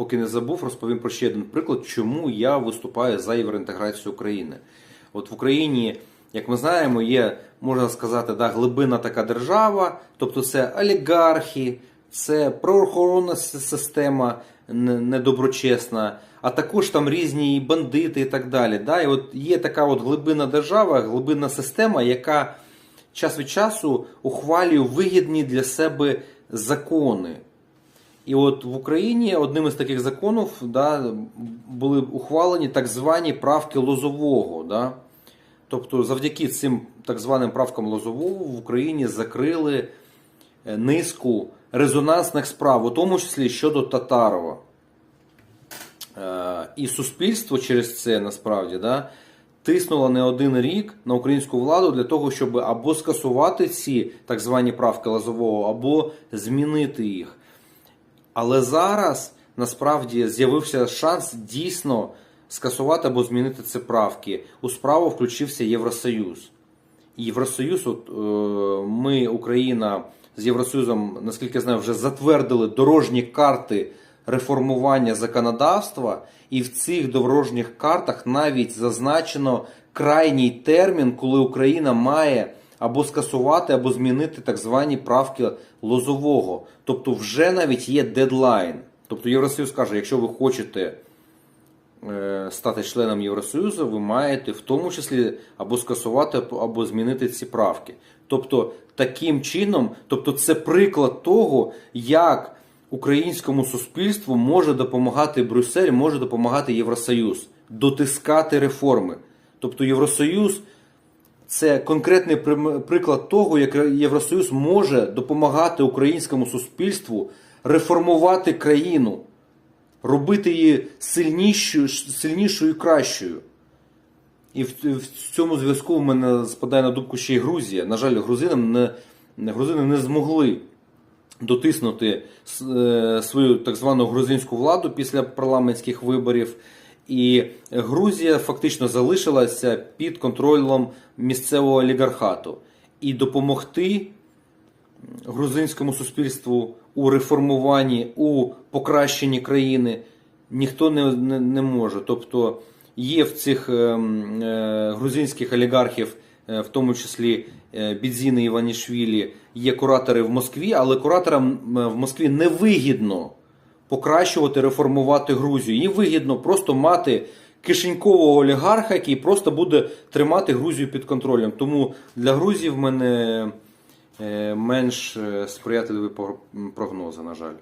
поки не забув, розповім про ще один приклад, чому я виступаю за євроінтеграцію України. От в Україні, як ми знаємо, є, можна сказати, да, глибинна така держава, тобто це олігархи, це правоохоронна система недоброчесна, а також там різні бандити і так далі. Да? І от є така от глибинна держава, глибинна система, яка час від часу ухвалює вигідні для себе закони. І от в Україні одним із таких законів да, були ухвалені так звані правки Лозового. Да? Тобто, завдяки цим так званим правкам Лозового в Україні закрили е, низку резонансних справ, у тому числі щодо Татарова. Е, І суспільство через це насправді да, тиснуло не один рік на українську владу для того, щоб або скасувати ці так звані правки Лозового, або змінити їх. Але зараз насправді з'явився шанс дійсно скасувати або змінити ці правки. У справу включився Євросоюз. Євросоюз, от, е, ми, Україна з Євросоюзом, наскільки я знаю, вже затвердили дорожні карти реформування законодавства, і в цих дорожніх картах навіть зазначено крайній термін, коли Україна має або скасувати, або змінити так звані правки Лозового. Тобто, вже навіть є дедлайн. Тобто Євросоюз каже, якщо ви хочете е, стати членом Євросоюзу, ви маєте в тому числі або скасувати, або змінити ці правки. Тобто, таким чином, тобто, це приклад того, як українському суспільству може допомагати Брюссель, може допомагати Євросоюз дотискати реформи. Тобто Євросоюз це конкретний приклад того, як Євросоюз може допомагати українському суспільству реформувати країну, робити її сильнішою, сильнішою і кращою. І в, цьому зв'язку в мене спадає на думку ще й Грузія. На жаль, грузинам не, не- грузини не змогли дотиснути е, свою так звану грузинську владу після парламентських виборів. І Грузія фактично залишилася під контролем місцевого олігархату. І допомогти грузинському суспільству у реформуванні, у покращенні країни ніхто не, не, не може. Тобто є в цих ем, е, грузинських олігархів, е, в тому числі е, Бідзіни Іванішвілі, є куратори в Москві, але кураторам е, в Москві не вигідно покращувати, реформувати Грузію. Їм вигідно просто мати кишенькового олігарха, який просто буде тримати Грузію під контролем. Тому для Грузії в мене е, менш е, сприятливі прогнози, на жаль.